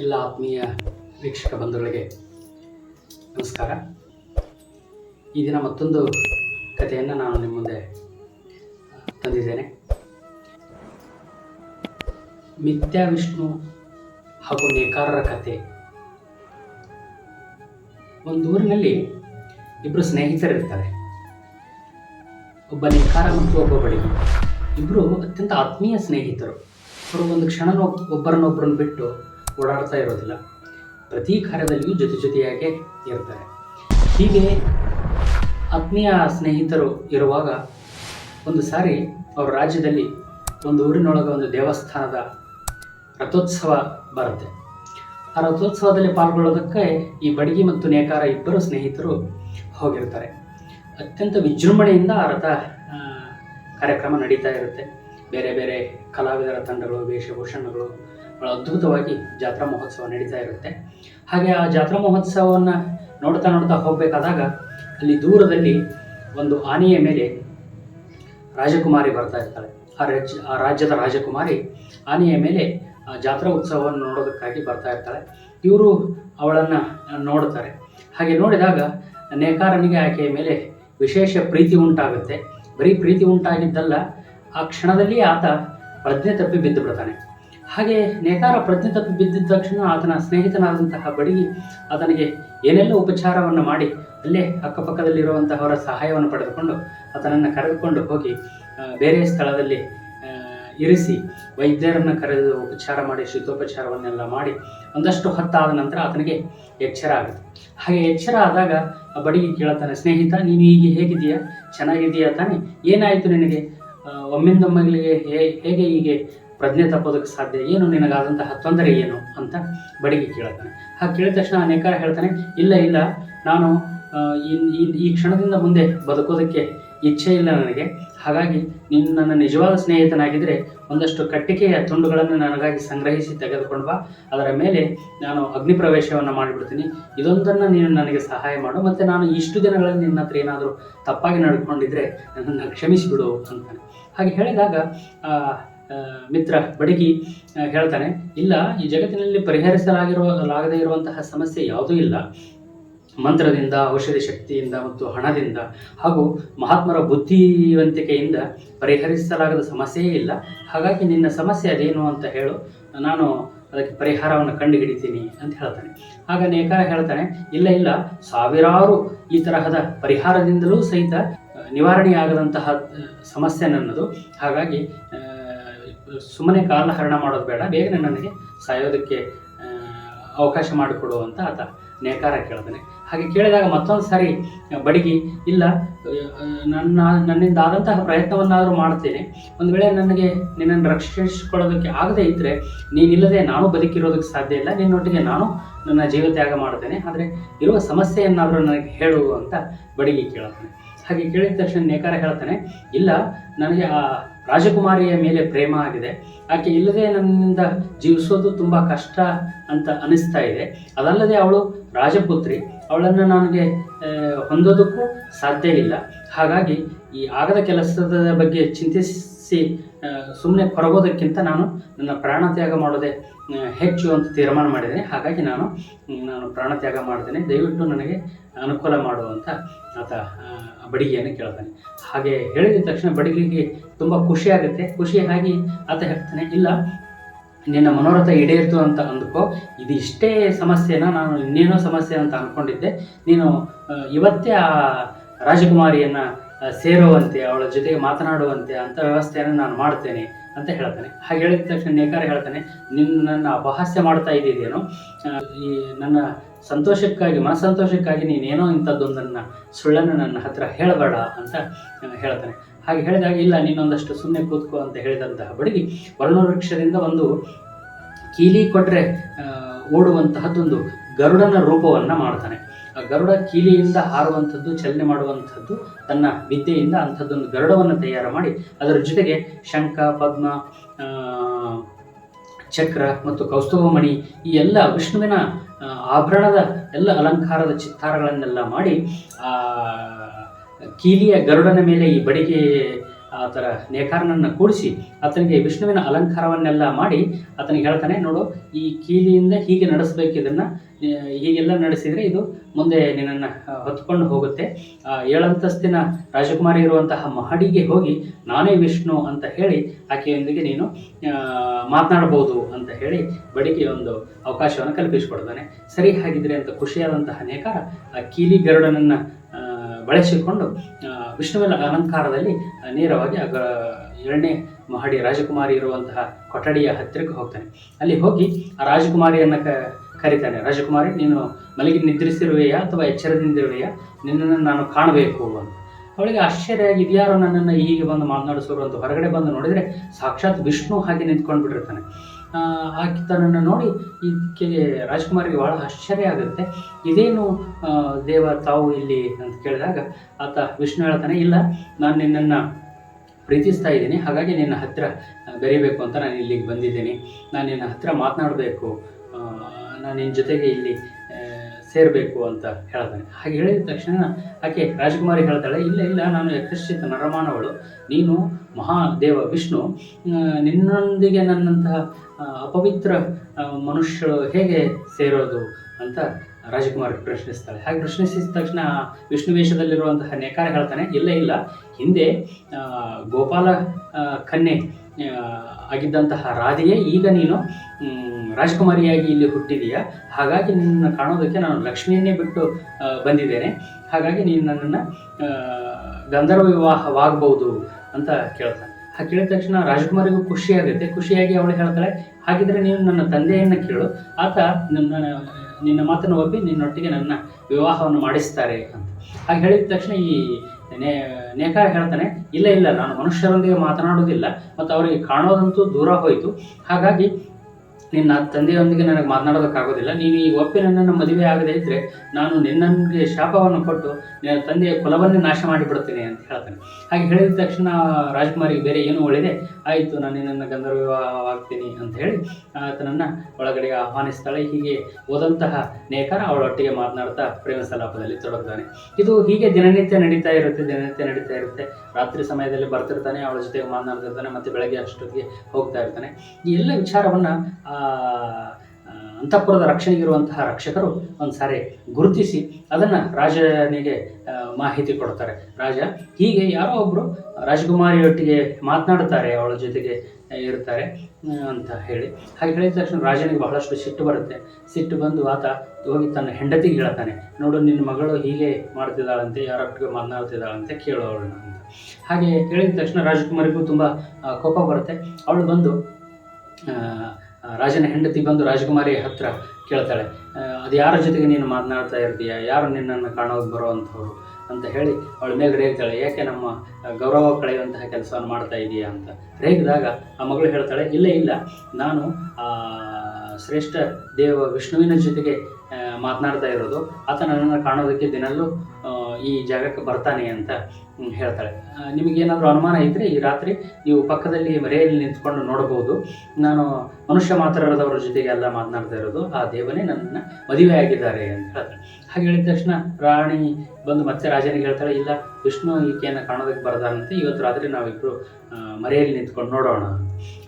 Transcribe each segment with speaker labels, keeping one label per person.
Speaker 1: ಎಲ್ಲ ಆತ್ಮೀಯ ವೀಕ್ಷಕ ಬಂಧುಗಳಿಗೆ ನಮಸ್ಕಾರ. ಈ ದಿನ ಮತ್ತೊಂದು ಕಥೆಯನ್ನು ನಾನು ನಿಮ್ಮ ಮುಂದೆ ತಂದಿದ್ದೇನೆ. ಮಿಥ್ಯಾ ವಿಷ್ಣು ಹಾಗೂ ನೇಕಾರರ ಕಥೆ ಒಂದು ಊರಿನಲ್ಲಿ ಇಬ್ಬರು ಸ್ನೇಹಿತರಿರ್ತಾರೆ. ಒಬ್ಬ ನೇಕಾರ ಮತ್ತು ಒಬ್ಬ ಬಳಿ ಇಬ್ಬರು ಅತ್ಯಂತ ಆತ್ಮೀಯ ಸ್ನೇಹಿತರು. ಅವರು ಒಂದು ಕ್ಷಣನೂ ಒಬ್ಬರನ್ನೊಬ್ಬರನ್ನು ಬಿಟ್ಟು ಓಡಾಡ್ತಾ ಇರೋದಿಲ್ಲ. ಪ್ರತಿ ಕಾರ್ಯದಲ್ಲಿಯೂ ಜೊತೆ ಜೊತೆಯಾಗೆ ಇರ್ತಾರೆ. ಹೀಗೆ ಆತ್ಮೀಯ ಸ್ನೇಹಿತರು ಇರುವಾಗ ಒಂದು ಸಾರಿ ಅವರ ರಾಜ್ಯದಲ್ಲಿ ಒಂದು ಊರಿನೊಳಗೆ ಒಂದು ದೇವಸ್ಥಾನದ ರಥೋತ್ಸವ ಬರುತ್ತೆ. ಆ ರಥೋತ್ಸವದಲ್ಲಿ ಪಾಲ್ಗೊಳ್ಳೋದಕ್ಕೆ ಈ ಬಡಗಿ ಮತ್ತು ನೇಕಾರ ಇಬ್ಬರು ಸ್ನೇಹಿತರು ಹೋಗಿರ್ತಾರೆ. ಅತ್ಯಂತ ವಿಜೃಂಭಣೆಯಿಂದ ಆ ರಥ ಕಾರ್ಯಕ್ರಮ ನಡೀತಾ ಇರುತ್ತೆ. ಬೇರೆ ಬೇರೆ ಕಲಾವಿದರ ತಂಡಗಳು, ವೇಷಭೂಷಣಗಳು ಅದ್ಭುತವಾಗಿ ಜಾತ್ರಾ ಮಹೋತ್ಸವ ನಡೀತಾ ಇರುತ್ತೆ. ಹಾಗೆ ಆ ಜಾತ್ರಾ ಮಹೋತ್ಸವವನ್ನು ನೋಡ್ತಾ ನೋಡ್ತಾ ಹೋಗಬೇಕಾದಾಗ ಅಲ್ಲಿ ದೂರದಲ್ಲಿ ಒಂದು ಆನೆಯ ಮೇಲೆ ರಾಜಕುಮಾರಿ ಬರ್ತಾ ಇರ್ತಾಳೆ. ಆ ರಾಜ್ಯ ಆ ರಾಜ್ಯದ ರಾಜಕುಮಾರಿ ಆನೆಯ ಮೇಲೆ, ಆ ಜಾತ್ರಾ ಉತ್ಸವವನ್ನು ನೋಡೋದಕ್ಕಾಗಿ ಬರ್ತಾ ಇರ್ತಾಳೆ. ಇವರು ಅವಳನ್ನು ನೋಡ್ತಾರೆ. ಹಾಗೆ ನೋಡಿದಾಗ ನೇಕಾರನಿಗೆ ಆಕೆಯ ಮೇಲೆ ವಿಶೇಷ ಪ್ರೀತಿ ಉಂಟಾಗುತ್ತೆ. ಬರೀ ಪ್ರೀತಿ ಉಂಟಾಗಿದ್ದಲ್ಲ, ಆ ಕ್ಷಣದಲ್ಲಿ ಆತ ಪ್ರಜ್ಞೆ ತಪ್ಪಿ ಬಿದ್ದು ಬಿಡ್ತಾನೆ ಹಾಗೆ ನೇಕಾರ ಪ್ರಜ್ಞೆ ತಪ್ಪಿ ಬಿದ್ದಿದ್ದ ತಕ್ಷಣ ಆತನ ಸ್ನೇಹಿತನಾದಂತಹ ಬಡಗಿ ಆತನಿಗೆ ಏನೆಲ್ಲ ಉಪಚಾರವನ್ನು ಮಾಡಿ ಅಲ್ಲೇ ಅಕ್ಕಪಕ್ಕದಲ್ಲಿರುವಂತಹವರ ಸಹಾಯವನ್ನು ಪಡೆದುಕೊಂಡು ಆತನನ್ನು ಕರೆದುಕೊಂಡು ಹೋಗಿ ಬೇರೆ ಸ್ಥಳದಲ್ಲಿ ಇರಿಸಿ ವೈದ್ಯರನ್ನು ಕರೆದು ಉಪಚಾರ ಮಾಡಿ, ಶೀತೋಪಚಾರವನ್ನೆಲ್ಲ ಮಾಡಿ ಒಂದಷ್ಟು ಹೊತ್ತಾದ ನಂತರ ಆತನಿಗೆ ಎಚ್ಚರ ಆಗುತ್ತೆ. ಹಾಗೆ ಎಚ್ಚರ ಆದಾಗ ಆ ಬಡಗಿ ಕೇಳ್ತಾನೆ ಸ್ನೇಹಿತ, ನೀನು ಈಗ ಹೇಗಿದೆಯಾ ಚೆನ್ನಾಗಿದೆಯಾ ತಾನೆ? ಏನಾಯಿತು ನಿನಗೆ? ಒಮ್ಮಿಂದೊಮ್ಮೆಗಳಿಗೆ ಹೇ, ಹೇಗೆ ಹೀಗೆ ಪ್ರಜ್ಞೆ ತಪ್ಪೋದಕ್ಕೆ ಸಾಧ್ಯ ಏನು? ನಿನಗಾದಂತಹ ತೊಂದರೆ ಏನು? ಅಂತ ಬಡಗಿ ಕೇಳ್ತಾನೆ. ಹಾಗೆ ಕೇಳಿದ ತಕ್ಷಣ ಅನೇಕಾರ ನೇಕಾರ ಹೇಳ್ತಾನೆ, ಇಲ್ಲ ಇಲ್ಲ, ನಾನು ಈ- ಕ್ಷಣದಿಂದ ಮುಂದೆ ಬದುಕೋದಕ್ಕೆ ಇಚ್ಛೆ ಇಲ್ಲ ನನಗೆ. ಹಾಗಾಗಿ ನೀನು ನನ್ನ ನಿಜವಾದ ಸ್ನೇಹಿತನಾಗಿದ್ದರೆ ಒಂದಷ್ಟು ಕಟ್ಟಿಗೆಯ ತುಂಡುಗಳನ್ನು ನನಗಾಗಿ ಸಂಗ್ರಹಿಸಿ ತೆಗೆದುಕೊಂಡು ಬಾ. ಅದರ ಮೇಲೆ ನಾನು ಅಗ್ನಿ ಪ್ರವೇಶವನ್ನು ಮಾಡಿಬಿಡ್ತೀನಿ. ಇದೊಂದನ್ನು ನೀನು ನನಗೆ ಸಹಾಯ ಮಾಡು. ಮತ್ತು ನಾನು ಇಷ್ಟು ದಿನಗಳಲ್ಲಿ ನಿನ್ನ ಹತ್ರ ಏನಾದರೂ ತಪ್ಪಾಗಿ ನಡ್ಕೊಂಡಿದ್ರೆ ನನ್ನನ್ನು ಕ್ಷಮಿಸಿಬಿಡು ಅಂತಾನೆ. ಹಾಗೆ ಹೇಳಿದಾಗ ಮಿತ್ರ, ಬಡಗಿ ಹೇಳ್ತಾನೆ, ಇಲ್ಲ, ಈ ಜಗತ್ತಿನಲ್ಲಿ ಪರಿಹರಿಸಲಾಗಿರುವ ಲಾಗದೇ ಇರುವಂತಹ ಸಮಸ್ಯೆ ಯಾವುದೂ ಇಲ್ಲ. ಮಂತ್ರದಿಂದ, ಔಷಧಿ ಶಕ್ತಿಯಿಂದ ಮತ್ತು ಹಣದಿಂದ ಹಾಗೂ ಮಹಾತ್ಮರ ಬುದ್ಧಿವಂತಿಕೆಯಿಂದ ಪರಿಹರಿಸಲಾಗದ ಸಮಸ್ಯೆಯೇ ಇಲ್ಲ. ಹಾಗಾಗಿ ನಿನ್ನ ಸಮಸ್ಯೆ ಅದೇನು ಅಂತ ಹೇಳು. ನಾನು ಅದಕ್ಕೆ ಪರಿಹಾರವನ್ನು ಕಂಡುಹಿಡಿತೀನಿ ಅಂತ ಹೇಳ್ತಾನೆ. ಆಗ ನೇಕಾರ ಹೇಳ್ತಾನೆ, ಇಲ್ಲ ಇಲ್ಲ, ಸಾವಿರಾರು ಈ ತರಹದ ಪರಿಹಾರದಿಂದಲೂ ಸಹಿತ ನಿವಾರಣೆಯಾಗದಂತಹ ಸಮಸ್ಯೆ ನನ್ನದು. ಹಾಗಾಗಿ ಸುಮ್ಮನೆ ಕಾಲ ಹರಣ ಮಾಡೋದು ಬೇಡ, ಬೇಗನೆ ನನಗೆ ಸಾಯೋದಕ್ಕೆ ಅವಕಾಶ ಮಾಡಿಕೊಡು ಅಂತ ಆತ ನೇಕಾರ ಕೇಳ್ತಾನೆ. ಹಾಗೆ ಕೇಳಿದಾಗ ಮತ್ತೊಂದು ಸಾರಿ, ಬಡಗಿ, ಇಲ್ಲ ನನ್ನ, ನನ್ನಿಂದ ಆದಂತಹ ಪ್ರಯತ್ನವನ್ನಾದರೂ ಮಾಡ್ತೇನೆ. ಒಂದು ವೇಳೆ ನನಗೆ ನಿನ್ನನ್ನು ರಕ್ಷಿಸಿಕೊಳ್ಳೋದಕ್ಕೆ ಆಗದೇ ಇದ್ದರೆ ನೀನಿಲ್ಲದೆ ನಾನು ಬದುಕಿರೋದಕ್ಕೆ ಸಾಧ್ಯ ಇಲ್ಲ. ನಿನ್ನೊಟ್ಟಿಗೆ ನಾನು ನನ್ನ ಜೀವತ್ಯಾಗ ಮಾಡ್ತೇನೆ ಆದರೆ ಇರುವ ಸಮಸ್ಯೆಯನ್ನಾದರೂ ನನಗೆ ಹೇಳು ಅಂತ ಬಡಗಿ ಕೇಳ್ತಾನೆ. ಹಾಗೆ ಕೇಳಿದ ತಕ್ಷಣ ನೇಕಾರ ಹೇಳ್ತಾನೆ, ಇಲ್ಲ, ನನಗೆ ಆ ರಾಜಕುಮಾರಿಯ ಮೇಲೆ ಪ್ರೇಮ ಆಗಿದೆ. ಆಕೆ ಇಲ್ಲದೆ ನನ್ನಿಂದ ಜೀವಿಸೋದು ತುಂಬ ಕಷ್ಟ ಅಂತ ಅನಿಸ್ತಾ ಇದೆ. ಅದಲ್ಲದೆ ಅವಳು ರಾಜಪುತ್ರಿ. ಅವಳನ್ನು ನನಗೆ ಹೊಂದೋದಕ್ಕೂ ಸಾಧ್ಯ ಇಲ್ಲ. ಹಾಗಾಗಿ ಈ ಆಗದ ಕೆಲಸದ ಬಗ್ಗೆ ಚಿಂತಿಸಿ ಸುಮ್ಮನೆ ಕೊರಗೋದಕ್ಕಿಂತ ನಾನು ನನ್ನ ಪ್ರಾಣ ತ್ಯಾಗ ಮಾಡೋದೇ ಹೆಚ್ಚು ಅಂತ ತೀರ್ಮಾನ ಮಾಡಿದ್ದೀನಿ. ಹಾಗಾಗಿ ನಾನು ನಾನು ಪ್ರಾಣ ತ್ಯಾಗ ಮಾಡ್ತೇನೆ. ದಯವಿಟ್ಟು ನನಗೆ ಅನುಕೂಲ ಮಾಡುವಂಥ ಆತ ಬಡಿಗೆಯನ್ನು ಕೇಳ್ತಾನೆ. ಹಾಗೆ ಹೇಳಿದ ತಕ್ಷಣ ಬಡಿಗೆಗೆ ತುಂಬ ಖುಷಿಯಾಗುತ್ತೆ ಖುಷಿಯಾಗಿ ಖುಷಿ ಆತ ಹೇಳ್ತಾನೆ, ಇಲ್ಲ, ನಿನ್ನ ಮನೋರಥ ಈಡೇರಿತು ಅಂತ ಅಂದ್ಕೋ. ಇದು ಇಷ್ಟೇ ಸಮಸ್ಯೆನ? ನಾನು ಇನ್ನೇನೋ ಸಮಸ್ಯೆ ಅಂತ ಅಂದ್ಕೊಂಡಿದ್ದೆ ನೀನು ಇವತ್ತೇ ಆ ರಾಜಕುಮಾರಿಯನ್ನು ಸೇರುವಂತೆ, ಅವಳ ಜೊತೆಗೆ ಮಾತನಾಡುವಂತೆ ಅಂಥ ವ್ಯವಸ್ಥೆಯನ್ನು ನಾನು ಮಾಡ್ತೇನೆ ಅಂತ ಹೇಳ್ತಾನೆ. ಹಾಗೆ ಹೇಳಿದ ತಕ್ಷಣ ನೇಕಾರ ಹೇಳ್ತಾನೆ ನಿನ್ನ ಅಪಹಾಸ್ಯ ಮಾಡ್ತಾ ಇದ್ದಿದ್ದೇನೋ? ಈ ನನ್ನ ಸಂತೋಷಕ್ಕಾಗಿ, ಮನಸಂತೋಷಕ್ಕಾಗಿ ನೀನೇನೋ ಇಂಥದ್ದೊಂದನ್ನು, ಸುಳ್ಳನ್ನು ನನ್ನ ಹತ್ರ ಹೇಳಬೇಡ ಅಂತ ಹೇಳ್ತಾನೆ. ಹಾಗೆ ಹೇಳಿದಾಗ, ಇಲ್ಲ, ನೀನೊಂದಷ್ಟು ಸುಮ್ಮನೆ ಕೂತ್ಕೋ ಅಂತ ಹೇಳಿದಂತಹ ಬಡಗಿ ವರ್ಣವೃಕ್ಷದಿಂದ ಒಂದು ಕೀಲಿ ಕೊಟ್ಟರೆ ಓಡುವಂತಹದ್ದೊಂದು ಗರುಡನ ರೂಪವನ್ನು ಮಾಡ್ತಾನೆ. ಗರುಡ ಕೀಲಿಯಿಂದ ಹಾರುವಂಥದ್ದು ಚಲನೆ ಮಾಡುವಂಥದ್ದು ತನ್ನ ವಿದ್ಯೆಯಿಂದ ಅಂಥದ್ದೊಂದು ಗರುಡವನ್ನು ತಯಾರು ಮಾಡಿ ಅದರ ಜೊತೆಗೆ ಶಂಖ ಪದ್ಮ ಚಕ್ರ ಮತ್ತು ಕೌಸ್ತುಭಮಣಿ ಈ ಎಲ್ಲ ವಿಷ್ಣುವಿನ ಆಭರಣದ ಎಲ್ಲ ಅಲಂಕಾರದ ಚಿತ್ತಾರಗಳನ್ನೆಲ್ಲ ಮಾಡಿ ಆ ಕೀಲಿಯ ಗರುಡನ ಮೇಲೆ ಈ ಬಡಿಗೆ ಆತರ ನೇಕಾರನನ್ನು ಕೂಡಿಸಿ ಆತನಿಗೆ ವಿಷ್ಣುವಿನ ಅಲಂಕಾರವನ್ನೆಲ್ಲ ಮಾಡಿ ಆತನಿಗೆ ಹೇಳ್ತಾನೆ ನೋಡು ಈ ಕೀಲಿಯಿಂದ ಹೀಗೆ ನಡೆಸಬೇಕು ಇದನ್ನ ಆ, ಹೀಗೆಲ್ಲ ನಡೆಸಿದರೆ ಇದು ಮುಂದೆ ನಿನ್ನನ್ನು ಹೊತ್ಕೊಂಡು ಹೋಗುತ್ತೆ. ಏಳಂತಸ್ತಿನ ರಾಜಕುಮಾರಿ ಇರುವಂತಹ ಮಹಡಿಗೆ ಹೋಗಿ ನಾನೇ ವಿಷ್ಣು ಅಂತ ಹೇಳಿ ಆಕೆಯೊಂದಿಗೆ ನೀನು ಮಾತನಾಡಬಹುದು ಅಂತ ಹೇಳಿ ಬಡಿಗೆ ಒಂದು ಅವಕಾಶವನ್ನು ಕಲ್ಪಿಸಿಕೊಡ್ತಾನೆ. ಸರಿ ಹಾಗಿದ್ರೆ ಅಂತ ಖುಷಿಯಾದಂತಹ ನೇಕಾರ ಆ ಕೀಲಿ ಗರುಡನನ್ನು ಬಳಸಿಕೊಂಡು ವಿಷ್ಣುವಿನ ಅಲಂಕಾರದಲ್ಲಿ ನೇರವಾಗಿ ಎರಡನೇ ಮಹಡಿ ರಾಜಕುಮಾರಿ ಇರುವಂತಹ ಕೊಠಡಿಯ ಹತ್ತಿರಕ್ಕೆ ಹೋಗ್ತಾನೆ. ಅಲ್ಲಿ ಹೋಗಿ ಆ ರಾಜಕುಮಾರಿಯನ್ನು ಕ ಕರೀತಾನೆ ರಾಜಕುಮಾರಿ, ನೀನು ಮಲಗಿ ನಿದ್ರಿಸಿರುವೆಯಾ ಅಥವಾ ಎಚ್ಚರದಿಂದಿರುವೆಯಾ ನಿನ್ನನ್ನು ನಾನು ಕಾಣಬೇಕು ಅಂತ. ಅವಳಿಗೆ ಆಶ್ಚರ್ಯ ಇದ್ಯಾರೋ ನನ್ನನ್ನು ಹೀಗೆ ಬಂದು ಮಾತನಾಡಿಸೋರು ಅಂತ. ಹೊರಗಡೆ ಬಂದು ನೋಡಿದರೆ ಸಾಕ್ಷಾತ್ ವಿಷ್ಣು ಹಾಗೆ ನಿಂತ್ಕೊಂಡು ಬಿಟ್ಟಿರ್ತಾನೆ. ಆಕೆ ನೋಡಿ ಇದಕ್ಕೆ ರಾಜ್ಕುಮಾರಿಗೆ ಬಹಳ ಆಶ್ಚರ್ಯ ಆಗುತ್ತೆ. ಇದೇನು ದೇವ ತಾವು ಇಲ್ಲಿ ಅಂತ ಕೇಳಿದಾಗ ಆತ ವಿಷ್ಣು ಹೇಳ್ತಾನೆ, ಇಲ್ಲ, ನಾನು ನಿನ್ನನ್ನು ಪ್ರೀತಿಸ್ತಾ ಇದ್ದೀನಿ. ಹಾಗಾಗಿ ನಿನ್ನ ಹತ್ತಿರ ಬೆರೀಬೇಕು ಅಂತ ನಾನು ಇಲ್ಲಿಗೆ ಬಂದಿದ್ದೀನಿ. ನಾನು ನಿನ್ನ ಹತ್ತಿರ ಮಾತನಾಡಬೇಕು. ನಾನು ನಿನ್ನ ಜೊತೆಗೆ ಇಲ್ಲಿ ಸೇರಬೇಕು ಅಂತ ಹೇಳ್ತಾನೆ. ಹಾಗೆ ಹೇಳಿದ ತಕ್ಷಣ ಆಕೆ ರಾಜಕುಮಾರಿ ಹೇಳ್ತಾಳೆ, ಇಲ್ಲ ಇಲ್ಲ, ನಾನು ಯಕ್ಷಿತ ನರಮಾನವಳು. ನೀನು ಮಹಾದೇವ ವಿಷ್ಣು. ನಿನ್ನೊಂದಿಗೆ ನನ್ನಂತಹ ಅಪವಿತ್ರ ಮನುಷ್ಯರು ಹೇಗೆ ಸೇರೋದು? ಅಂತ ರಾಜಕುಮಾರಿ ಪ್ರಶ್ನಿಸ್ತಾಳೆ. ಹಾಗೆ ಪ್ರಶ್ನಿಸಿದ ತಕ್ಷಣ ವಿಷ್ಣು ವೇಷದಲ್ಲಿರುವಂತಹ ನೇಕಾರ ಹೇಳ್ತಾನೆ, ಇಲ್ಲ ಇಲ್ಲ. ಹಿಂದೆ ಗೋಪಾಲ ಕನ್ಯೆ ಆಗಿದ್ದಂತಹ ರಾಧೆಯೇ ಈಗ ನೀನು ರಾಜಕುಮಾರಿಯಾಗಿ ಇಲ್ಲಿ ಹುಟ್ಟಿದೀಯ? ಹಾಗಾಗಿ ನಿನ್ನನ್ನು ಕಾಣೋದಕ್ಕೆ ನಾನು ಲಕ್ಷ್ಮಿಯನ್ನೇ ಬಿಟ್ಟು ಬಂದಿದ್ದೇನೆ. ಹಾಗಾಗಿ ನೀನು ನನ್ನನ್ನು ಗಂಧರ್ವ ವಿವಾಹವಾಗಬಹುದು ಅಂತ ಕೇಳ್ತಾನೆ. ಹಾಗೆ ಕೇಳಿದ ತಕ್ಷಣ ರಾಜಕುಮಾರಿಗೂ ಖುಷಿಯಾಗುತ್ತೆ ಖುಷಿಯಾಗಿ ಅವಳು ಹೇಳ್ತಾಳೆ, ಹಾಗಿದ್ರೆ ನೀನು ನನ್ನ ತಂದೆಯನ್ನು ಕೇಳು. ಆತ ನನ್ನ, ನಿನ್ನ ಮಾತನ್ನು ಒಪ್ಪಿ ನಿನ್ನೊಟ್ಟಿಗೆ ನನ್ನ ವಿವಾಹವನ್ನು ಮಾಡಿಸ್ತಾರೆ ಅಂತ. ಹಾಗೆ ಹೇಳಿದ ತಕ್ಷಣ ಈ ನೇ ನೇಕಾರ ಹೇಳ್ತಾನೆ ಇಲ್ಲ ಇಲ್ಲ ನಾನು ಮನುಷ್ಯರೊಂದಿಗೆ ಮಾತನಾಡೋದಿಲ್ಲ ಮತ್ತು ಅವರಿಗೆ ಕಾಣೋದಂತೂ ದೂರ ಹೋಯಿತು. ಹಾಗಾಗಿ ನಿನ್ನ ತಂದೆಯೊಂದಿಗೆ ನನಗೆ ಮಾತನಾಡೋದಕ್ಕಾಗೋದಿಲ್ಲ. ನೀನು ಈ ಒಪ್ಪಿ ನನ್ನನ್ನು ಮದುವೆ ಆಗದೇ ಇದ್ದರೆ ನಾನು ನಿನ್ನನಿಗೆ ಶಾಪವನ್ನು ಕೊಟ್ಟು ನಿನ್ನ ತಂದೆಯ ಕುಲವನ್ನೇ ನಾಶ ಮಾಡಿಬಿಡ್ತೇನೆ ಅಂತ ಹೇಳ್ತಾನೆ. ಹಾಗೆ ಹೇಳಿದ ತಕ್ಷಣ ರಾಜ್ಕುಮಾರಿಗೆ ಬೇರೆ ಏನು ಒಳ್ಳೆಯದೆ ಆಯಿತು, ನಾನು ನಿನ್ನನ್ನು ಗಂಧರ್ವ ವಿವಾಹವಾಗ್ತೀನಿ ಅಂತ ಹೇಳಿ ಆತನನ್ನು ಒಳಗಡೆ ಆಹ್ವಾನಿಸ್ತಾಳೆ. ಹೀಗೆ ಹೋದಂತಹ ನೇಕಾರ ಅವಳೊಟ್ಟಿಗೆ ಮಾತನಾಡ್ತಾ ಪ್ರೇಮ ಸಲಾಪದಲ್ಲಿ ತೊಡಗ್ತಾನೆ. ಇದು ಹೀಗೆ ದಿನನಿತ್ಯ ನಡೀತಾ ಇರುತ್ತೆ, ದಿನನಿತ್ಯ ನಡೀತಾ ಇರುತ್ತೆ. ರಾತ್ರಿ ಸಮಯದಲ್ಲಿ ಬರ್ತಿರ್ತಾನೆ, ಅವಳ ಜೊತೆಗೆ ಮಾತನಾಡ್ತಿರ್ತಾನೆ, ಮತ್ತೆ ಬೆಳಗ್ಗೆ ಅಷ್ಟೊತ್ತಿಗೆ ಹೋಗ್ತಾ ಇರ್ತಾನೆ. ಈ ಎಲ್ಲ ವಿಚಾರವನ್ನು ಅಂತಃಪುರದ ರಕ್ಷಣೆಗಿರುವಂತಹ ರಕ್ಷಕರು ಒಂದು ಸಾರಿ ಗುರುತಿಸಿ ಅದನ್ನು ರಾಜನಿಗೆ ಮಾಹಿತಿ ಕೊಡ್ತಾರೆ. ರಾಜ ಹೀಗೆ ಯಾರೋ ಒಬ್ಬರು ರಾಜಕುಮಾರಿಯೊಟ್ಟಿಗೆ ಮಾತನಾಡ್ತಾರೆ ಅವಳ ಜೊತೆಗೆ ಇರ್ತಾರೆ ಅಂತ ಹೇಳಿ. ಹಾಗೆ ಹೇಳಿದ ತಕ್ಷಣ ರಾಜನಿಗೆ ಬಹಳಷ್ಟು ಸಿಟ್ಟು ಬರುತ್ತೆ. ಸಿಟ್ಟು ಬಂದು ಆತ ಹೋಗಿ ತನ್ನ ಹೆಂಡತಿಗೆ ಹೇಳ್ತಾನೆ, ನೋಡು, ನಿನ್ನ ಮಗಳು ಹೀಗೆ ಮಾಡ್ತಿದ್ದಾಳಂತೆ ಯಾರೊಟ್ಟಿಗೆ ಮಾತನಾಡ್ತಿದ್ದಾಳಂತೆ ಕೇಳು ಅವಳನ್ನ ಅಂತ. ಹಾಗೆ ಹೇಳಿದ ತಕ್ಷಣ ರಾಜಕುಮಾರಿಗೂ ತುಂಬ ಕೋಪ ಬರುತ್ತೆ. ಅವಳು ಬಂದು ರಾಜನ ಹೆಂಡತಿ ಬಂದು ರಾಜಕುಮಾರಿ ಹತ್ರ ಕೇಳ್ತಾಳೆ ಅದು ಯಾರ ಜೊತೆಗೆ ನೀನು ಮಾತನಾಡ್ತಾ ಇರ್ತೀಯ? ಯಾರು ನಿನ್ನನ್ನು ಕಾಣೋಕೆ ಬರೋವಂಥವ್ರು? ಅಂತ ಹೇಳಿ ಅವಳ ಮೇಲೆ ರೇಗ್ತಾಳೆ, ಯಾಕೆ ನಮ್ಮ ಗೌರವ ಕಳೆಯುವಂತಹ ಕೆಲಸವನ್ನು ಮಾಡ್ತಾ ಇದೀಯಾ? ಅಂತ ರೇಗಿದಾಗ ಆ ಮಗಳು ಹೇಳ್ತಾಳೆ, ಇಲ್ಲ ಇಲ್ಲ, ನಾನು ಶ್ರೇಷ್ಠ ದೇವ ವಿಷ್ಣುವಿನ ಜೊತೆಗೆ ಮಾತನಾಡ್ತಾ ಇರೋದು. ಆತ ನನ್ನನ್ನು ಕಾಣೋದಕ್ಕೆ ದಿನಲ್ಲೂ ಈ ಜಾಗಕ್ಕೆ ಬರ್ತಾನೆ ಅಂತ ಹೇಳ್ತಾಳೆ. ನಿಮಗೇನಾದರೂ ಅನುಮಾನ ಇದ್ದರೆ ಈ ರಾತ್ರಿ ನೀವು ಪಕ್ಕದಲ್ಲಿ ಮರೆಯಲ್ಲಿ ನಿಂತ್ಕೊಂಡು ನೋಡಬಹುದು. ನಾನು ಮನುಷ್ಯ ಮಾತ್ರರದವರ ಜೊತೆಗೆ ಎಲ್ಲ ಮಾತನಾಡ್ತಾ ಇರೋದು. ಆ ದೇವನೇ ನನ್ನನ್ನು ಮದುವೆ ಆಗಿದ್ದಾರೆ ಅಂತ ಹೇಳ್ತಾಳೆ. ಹಾಗೆ ಹೇಳಿದ ತಕ್ಷಣ ರಾಣಿ ಬಂದು ಮತ್ತೆ ರಾಜನಿಗೆ ಹೇಳ್ತಾಳೆ, ಇಲ್ಲ, ವಿಷ್ಣು ಈಕೆಯನ್ನು ಕಾಣೋದಕ್ಕೆ ಬರ್ದಾರಂತೆ ಇವತ್ತು ರಾತ್ರಿ ನಾವಿಬ್ಬರು ಮರೆಯಲ್ಲಿ ನಿಂತ್ಕೊಂಡು ನೋಡೋಣ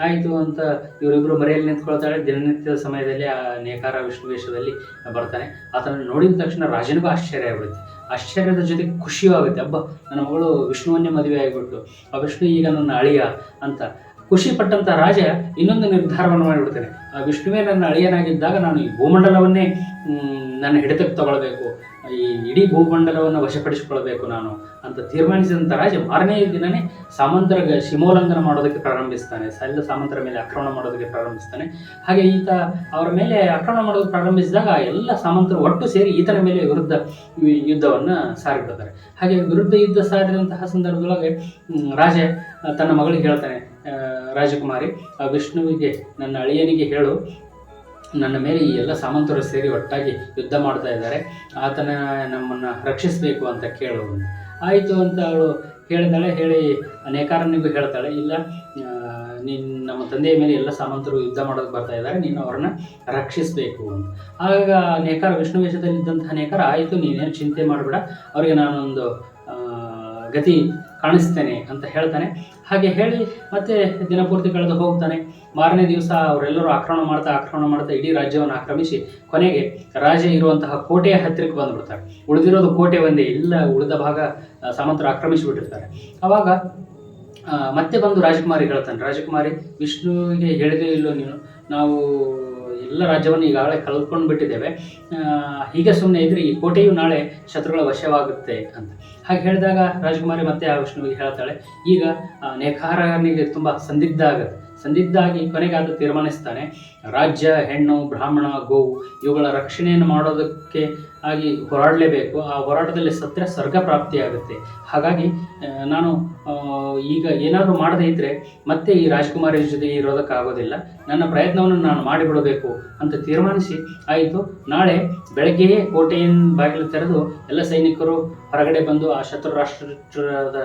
Speaker 1: ಆಯಿತು ಅಂತ ಇವರಿಬ್ಬರು ಮರೆಯಲ್ಲಿ ನಿಂತ್ಕೊಳ್ತಾಳೆ. ದಿನನಿತ್ಯದ ಸಮಯದಲ್ಲಿ ಆ ನೇಕಾರ ವಿಷ್ಣು ವೇಷದಲ್ಲಿ ಬರ್ತಾನೆ. ಆತನನ್ನು ನೋಡಿದ ತಕ್ಷಣ ರಾಜನಿಗೂ ಆಶ್ಚರ್ಯ ಆಗ್ಬಿಡುತ್ತೆ. ಆಶ್ಚರ್ಯದ ಜೊತೆಗೆ ಖುಷಿಯೂ ಆಗುತ್ತೆ ಹಬ್ಬ ನನ್ನ ಮಗಳು ವಿಷ್ಣುವನ್ನೇ ಮದುವೆ ಆಗಿಬಿಟ್ಟು ಆ ವಿಷ್ಣು ಈಗ ನನ್ನ ಅಳಿಯ ಅಂತ. ಖುಷಿ ಪಟ್ಟಂತ ರಾಜ ಇನ್ನೊಂದು ನಿರ್ಧಾರವನ್ನು ಮಾಡಿಬಿಡ್ತಾನೆ. ಆ ವಿಷ್ಣುವೇ ನನ್ನ ಅಳಿಯನಾಗಿದ್ದಾಗ ನಾನು ಈ ಭೂಮಂಡಲವನ್ನೇ ನನ್ನ ಹಿಡಿತಕ್ಕೆ ತಗೊಳ್ಬೇಕು. ಈ ಇಡೀ ಭೂಮಂಡಲವನ್ನು ವಶಪಡಿಸಿಕೊಳ್ಬೇಕು ನಾನು. ಅಂತ ತೀರ್ಮಾನಿಸಿದಂಥ ರಾಜ ಮಾರನೇ ದಿನನೇ ಸಾಮಂತರ ಶಿಮೋಲ್ಲಂಘನ ಮಾಡೋದಕ್ಕೆ ಪ್ರಾರಂಭಿಸ್ತಾನೆ. ಎಲ್ಲ ಸಾಮಂತರ ಮೇಲೆ ಆಕ್ರಮಣ ಮಾಡೋದಕ್ಕೆ ಪ್ರಾರಂಭಿಸ್ತಾನೆ. ಹಾಗೆ ಈತ ಅವರ ಮೇಲೆ ಆಕ್ರಮಣ ಮಾಡೋದಕ್ಕೆ ಪ್ರಾರಂಭಿಸಿದಾಗ ಎಲ್ಲ ಸಾಮಂತರು ಒಟ್ಟು ಸೇರಿ ಈತನ ಮೇಲೆ ವಿರುದ್ಧ ಯುದ್ಧವನ್ನ ಸಾರಿಬಿಡ್ತಾರೆ. ಹಾಗೆ ವಿರುದ್ಧ ಯುದ್ಧ ಸಾರಿದಂತಹ ಸಂದರ್ಭದೊಳಗೆ ರಾಜ ತನ್ನ ಮಗಳಿಗೆ ಹೇಳ್ತಾನೆ ರಾಜಕುಮಾರಿ ವಿಷ್ಣುವಿಗೆ, ನನ್ನ ಅಳಿಯನಿಗೆ ಹೇಳು. ನನ್ನ ಮೇಲೆ ಈ ಎಲ್ಲ ಸಾಮಂತರು ಸೇರಿ ಒಟ್ಟಾಗಿ ಯುದ್ಧ ಮಾಡ್ತಾ ಇದ್ದಾರೆ. ಆತನ ನಮ್ಮನ್ನು ರಕ್ಷಿಸಬೇಕು ಅಂತ ಕೇಳು ಅಂತ. ಆಯಿತು ಅಂತ ಅವಳು ಹೇಳಿದಾಳೆ ಹೇಳಿ ನೇಕಾರನಿಗೂ ಹೇಳ್ತಾಳೆ. ಇಲ್ಲ ಆ, ನೀನು ನಮ್ಮ ತಂದೆಯ ಮೇಲೆ ಎಲ್ಲ ಸಾಮಂತರು ಯುದ್ಧ ಮಾಡೋದಕ್ಕೆ ಬರ್ತಾ ಇದ್ದಾರೆ ನೀನು ಅವ್ರನ್ನ ರಕ್ಷಿಸಬೇಕು ಅಂತ. ಆಗ ನೇಕಾರ ವಿಷ್ಣು ವೇಷದಲ್ಲಿದ್ದಂತಹ ನೇಕಾರ ಆಯಿತು ನೀನೇನು ಚಿಂತೆ ಮಾಡಬೇಡ. ಅವರಿಗೆ ನಾನೊಂದು ಗತಿ ಕಾಣಿಸ್ತೇನೆ ಅಂತ ಹೇಳ್ತಾನೆ. ಹಾಗೆ ಹೇಳಿ ಮತ್ತೆ ದಿನಪೂರ್ತಿ ಕಳೆದು ಹೋಗ್ತಾನೆ. ಮಾರನೇ ದಿವಸ ಅವರೆಲ್ಲರೂ ಆಕ್ರಮಣ ಮಾಡ್ತಾ ಆಕ್ರಮಣ ಮಾಡ್ತಾ ಇಡೀ ರಾಜ್ಯವನ್ನು ಆಕ್ರಮಿಸಿ ಕೊನೆಗೆ ರಾಜ ಇರುವಂತಹ ಕೋಟೆಯ ಹತ್ತಿರಕ್ಕೆ ಬಂದುಬಿಡ್ತಾರೆ. ಉಳಿದಿರೋದು ಕೋಟೆ ಒಂದೇ ಇಲ್ಲ ಉಳಿದ ಭಾಗ ಸಾಮಂತರ ಆಕ್ರಮಿಸಿಬಿಟ್ಟಿರ್ತಾರೆ. ಅವಾಗ ಮತ್ತೆ ಬಂದು ರಾಜಕುಮಾರಿ ಹೇಳ್ತಾನೆ. ರಾಜಕುಮಾರಿ, ವಿಷ್ಣುವಿಗೆ ಹೇಳದೇ ಇಲ್ಲೋ ನೀನು? ನಾವು ಎಲ್ಲ ರಾಜ್ಯವನ್ನು ಈಗಾಗಲೇ ಕಳೆದುಕೊಂಡು ಬಿಟ್ಟಿದ್ದೇವೆ. ಹೀಗೆ ಸುಮ್ಮನೆ ಇದ್ರೆ ಈ ಕೋಟೆಯು ನಾಳೆ ಶತ್ರುಗಳ ವಶವಾಗುತ್ತೆ ಅಂತ. ಹಾಗೆ ಹೇಳಿದಾಗ ರಾಜಕುಮಾರಿ ಮತ್ತೆ ಆ ವಿಷ್ಣುವಿಗೆ ಹೇಳ್ತಾಳೆ, ಈಗ ನೇಕಾರನಿಗೆ ತುಂಬ ಸಂದಿಗ್ಧ ಆಗುತ್ತೆ. ಸಂದಿಗ್ಧ ಆಗಿ ಕೊನೆಗೆ ಅದು ತೀರ್ಮಾನಿಸ್ತಾನೆ, ರಾಜ್ಯ, ಹೆಣ್ಣು, ಬ್ರಾಹ್ಮಣ, ಗೋವು, ಇವುಗಳ ರಕ್ಷಣೆಯನ್ನು ಮಾಡೋದಕ್ಕೆ ಆಗಿ ಹೋರಾಡಲೇಬೇಕು. ಆ ಹೋರಾಟದಲ್ಲಿ ಸತ್ಯ, ಸ್ವರ್ಗ ಪ್ರಾಪ್ತಿಯಾಗುತ್ತೆ. ಹಾಗಾಗಿ ನಾನು ಈಗ ಏನಾದರೂ ಮಾಡದೇ ಇದ್ದರೆ ಮತ್ತೆ ಈ ರಾಜಕುಮಾರಿ ಜೊತೆ ಇರೋದಕ್ಕಾಗೋದಿಲ್ಲ ನನ್ನ ಪ್ರಯತ್ನವನ್ನು ನಾನು ಮಾಡಿಬಿಡಬೇಕು ಅಂತ ತೀರ್ಮಾನಿಸಿ ಆಯಿತು. ನಾಳೆ ಬೆಳಗ್ಗೆಯೇ ಕೋಟೆಯನ್ನ ಬಾಗಿಲು ತೆರೆದು ಎಲ್ಲ ಸೈನಿಕರು ಹೊರಗಡೆ ಬಂದು ಆ ಶತ್ರು ರಾಷ್ಟ್ರದ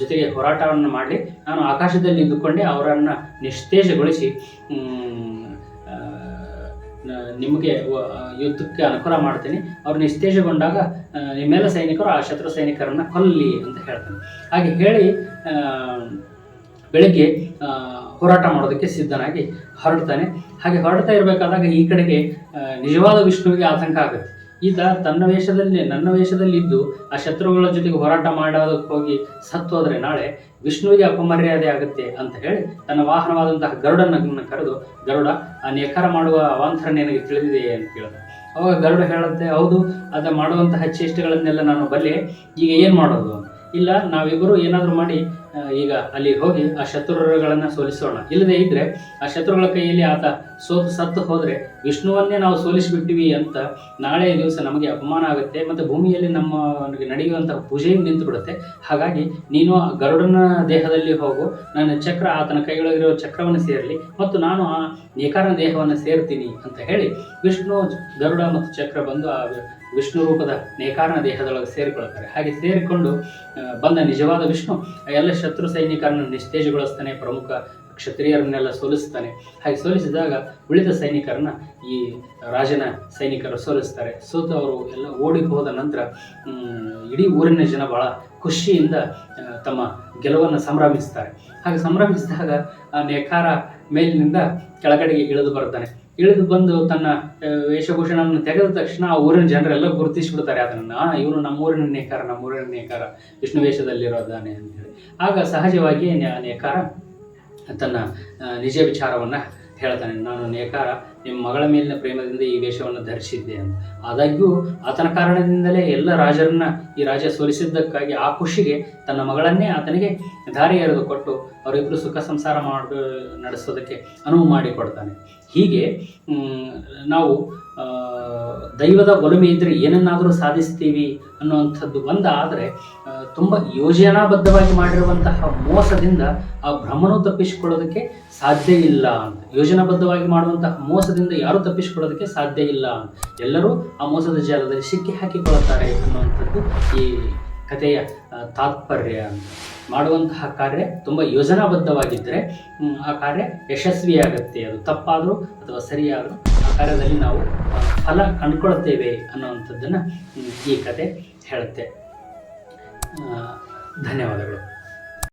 Speaker 1: ಜೊತೆಗೆ ಹೋರಾಟವನ್ನು ಮಾಡಿ ನಾನು ಆಕಾಶದಲ್ಲಿ ಇದ್ದುಕೊಂಡೆ ಅವರನ್ನು ನಿಸ್ತೇಜಗೊಳಿಸಿ ನಿಮಗೆ ಯುದ್ಧಕ್ಕೆ ಅನುಕೂಲ ಮಾಡ್ತೀನಿ. ಅವ್ರು ನಿಸ್ತೇಜಗೊಂಡಾಗ ನಿಮ್ಮೆಲ್ಲ ಸೈನಿಕರು ಆ ಶತ್ರು ಸೈನಿಕರನ್ನು ಕೊಲ್ಲಿ ಅಂತ ಹೇಳ್ತಾನೆ ಹಾಗೆ ಹೇಳಿ ಬೆಳಗ್ಗೆ ಹೋರಾಟ ಮಾಡೋದಕ್ಕೆ ಸಿದ್ಧನಾಗಿ ಹೊರಡ್ತಾನೆ. ಹಾಗೆ ಹೊರಡ್ತಾ ಇರಬೇಕಾದಾಗ ಈ ಕಡೆಗೆ ನಿಜವಾದ ವಿಷ್ಣುವಿಗೆ ಆತಂಕ ಆಗುತ್ತೆ. ಈತ ತನ್ನ ವೇಷದಲ್ಲಿ, ನನ್ನ ವೇಷದಲ್ಲಿ ಇದ್ದು ಆ ಶತ್ರುಗಳ ಜೊತೆಗೆ ಹೋರಾಟ ಮಾಡೋದಕ್ಕೆ ಹೋಗಿ ಸತ್ತೋದ್ರೆ ನಾಳೆ ವಿಷ್ಣುವಿಗೆ ಅಪಮರ್ಯಾದೆ ಆಗುತ್ತೆ ಅಂತ ಹೇಳಿ ತನ್ನ ವಾಹನವಾದಂತಹ ಗರುಡನ ಕರೆದು, ಗರುಡ, ಆ ನೇಕಾರ ಮಾಡುವ ಅವಾಂತರ ನಿನಗೆ ತಿಳಿದಿದೆ ಅಂತ ಕೇಳಿದೆ ಅವಾಗ ಗರುಡ ಹೇಳುತ್ತೆ, ಹೌದು, ಅದ ಮಾಡುವಂತಹ ಚೇಷ್ಟೆಗಳನ್ನೆಲ್ಲ ನಾನು ಬಲ್ಲೆ, ಈಗ ಏನು ಮಾಡೋದು? ಇಲ್ಲ ನಾವಿಬ್ಬರು ಏನಾದರೂ ಮಾಡಿ ಈಗ ಅಲ್ಲಿ ಹೋಗಿ ಆ ಶತ್ರುಗಳನ್ನು ಸೋಲಿಸೋಣ. ಇಲ್ಲದೆ ಇದ್ದರೆ ಆ ಶತ್ರುಗಳ ಕೈಯಲ್ಲಿ ಆತ ಸೋತು ಸತ್ತು ಹೋದರೆ ವಿಷ್ಣುವನ್ನೇ ನಾವು ಸೋಲಿಸಿಬಿಟ್ಟಿವಿ ಅಂತ ನಾಳೆ ದಿವಸ ನಮಗೆ ಅಪಮಾನ ಆಗುತ್ತೆ ಮತ್ತು ಭೂಮಿಯಲ್ಲಿ ನಮ್ಮ ನಡೆಯುವಂತಹ ಪೂಜೆಯು ನಿಂತು ಬಿಡುತ್ತೆ ಹಾಗಾಗಿ ನೀನು ಆ ಗರುಡನ ದೇಹದಲ್ಲಿ ಹೋಗು, ನನ್ನ ಚಕ್ರ ಆತನ ಕೈಯೊಳಗಿರೋ ಚಕ್ರವನ್ನು ಸೇರಲಿ ಮತ್ತು ನಾನು ಆ ನೇಕಾರನ ದೇಹವನ್ನು ಸೇರ್ತೀನಿ ಅಂತ ಹೇಳಿ ವಿಷ್ಣು, ಗರುಡ ಮತ್ತು ಚಕ್ರ ಬಂದು ಆ ವಿಷ್ಣು ರೂಪದ ನೇಕಾರನ ದೇಹದೊಳಗೆ ಸೇರಿಕೊಳ್ಳುತ್ತಾರೆ ಹಾಗೆ ಸೇರಿಕೊಂಡು ಬಂದ ನಿಜವಾದ ವಿಷ್ಣು ಎಲ್ಲ ಶತ್ರು ಸೈನಿಕರನ್ನು ನಿಸ್ತೇಜಗೊಳಿಸ್ತಾನೆ, ಪ್ರಮುಖ ಕ್ಷತ್ರಿಯರನ್ನೆಲ್ಲ ಸೋಲಿಸ್ತಾನೆ. ಹಾಗೆ ಸೋಲಿಸಿದಾಗ ಉಳಿದ ಸೈನಿಕರನ್ನ ಈ ರಾಜನ ಸೈನಿಕರು ಸೋಲಿಸ್ತಾರೆ. ಸೋತು ಅವರು ಎಲ್ಲ ಓಡಿ ಹೋದ ನಂತರ ಇಡೀ ಊರಿನ ಜನ ಬಹಳ ಖುಷಿಯಿಂದ ತಮ್ಮ ಗೆಲುವನ್ನು ಸಂಭ್ರಮಿಸ್ತಾರೆ. ಹಾಗೆ ಸಂಭ್ರಮಿಸಿದಾಗ ನೇಕಾರ ಮೇಲಿನಿಂದ ಕೆಳಗಡೆಗೆ ಇಳಿದು ಬರ್ತಾನೆ ಇಳಿದು ಬಂದು ತನ್ನ ವೇಷಭೂಷಣವನ್ನು ತೆಗೆದ ತಕ್ಷಣ ಆ ಊರಿನ ಜನರೆಲ್ಲ ಗುರುತಿಸಿಬಿಡ್ತಾರೆ. ಅದನ್ನ ಇವನು ನಮ್ಮೂರಿನ ನೇಕಾರ ನಮ್ಮೂರಿನ ನೇಕಾರ, ವಿಷ್ಣು ವೇಷದಲ್ಲಿರೋದಾನೆ ಅಂತೇಳಿ ಆಗ ಸಹಜವಾಗಿ ನೇಕಾರ ತನ್ನ ನಿಜ ವಿಚಾರವನ್ನು ಹೇಳ್ತಾನೆ. ನಾನು ನೇಕಾರ ನಿಮ್ಮ ಮಗಳ ಮೇಲಿನ ಪ್ರೇಮದಿಂದ ಈ ವೇಷವನ್ನು ಧರಿಸಿದ್ದೆ ಅಂತ. ಆದಾಗ್ಯೂ ಆತನ ಕಾರಣದಿಂದಲೇ ಎಲ್ಲ ರಾಜರನ್ನ ಈ ರಾಜ ಸೋಲಿಸಿದ್ದಕ್ಕಾಗಿ ಆ ಖುಷಿಗೆ ತನ್ನ ಮಗಳನ್ನೇ ಆತನಿಗೆ ದಾರಿ ಎರೆದು ಕೊಟ್ಟು ಅವರಿಬ್ಬರು ಸುಖ ಸಂಸಾರ ಮಾಡ, ನಡೆಸೋದಕ್ಕೆ ಅನುವು ಮಾಡಿಕೊಡ್ತಾನೆ. ಹೀಗೆ ನಾವು ದೈವದ ಒಲುಮೆ ಇದ್ದರೆ ಏನನ್ನಾದರೂ ಸಾಧಿಸ್ತೀವಿ ಅನ್ನುವಂಥದ್ದು ಒಂದಾದರೆ ತುಂಬ ಯೋಜನಾಬದ್ಧವಾಗಿ ಮಾಡಿರುವಂತಹ ಮೋಸದಿಂದ ಆ ಭ್ರಮನು ತಪ್ಪಿಸಿಕೊಳ್ಳೋದಕ್ಕೆ ಸಾಧ್ಯ ಇಲ್ಲ ಅಂತ. ಯೋಜನಾಬದ್ಧವಾಗಿ ಮಾಡುವಂತಹ ಮೋಸದಿಂದ ಯಾರೂ ತಪ್ಪಿಸಿಕೊಳ್ಳೋದಕ್ಕೆ ಸಾಧ್ಯ ಇಲ್ಲ ಅಂತ. ಎಲ್ಲರೂ ಆ ಮೋಸದ ಜಾಲದಲ್ಲಿ ಸಿಕ್ಕಿ ಹಾಕಿಕೊಳ್ಳುತ್ತಾರೆ ಅನ್ನುವಂಥದ್ದು ಈ ಕಥೆಯ ತಾತ್ಪರ್ಯ ಅಂತ. ಮಾಡುವಂತಹ ಕಾರ್ಯ ತುಂಬ ಯೋಜನಾಬದ್ಧವಾಗಿದ್ದರೆ ಆ ಕಾರ್ಯ ಯಶಸ್ವಿಯಾಗುತ್ತೆ. ಅದು ತಪ್ಪಾದರೂ ಅಥವಾ ಸರಿಯಾದರೂ ಆ ಕಾರ್ಯದಲ್ಲಿ ನಾವು ಫಲ ಕಂಡುಕೊಳ್ತೇವೆ ಅನ್ನುವಂಥದ್ದನ್ನು ಈ ಕತೆ ಹೇಳುತ್ತೆ. ಧನ್ಯವಾದಗಳು.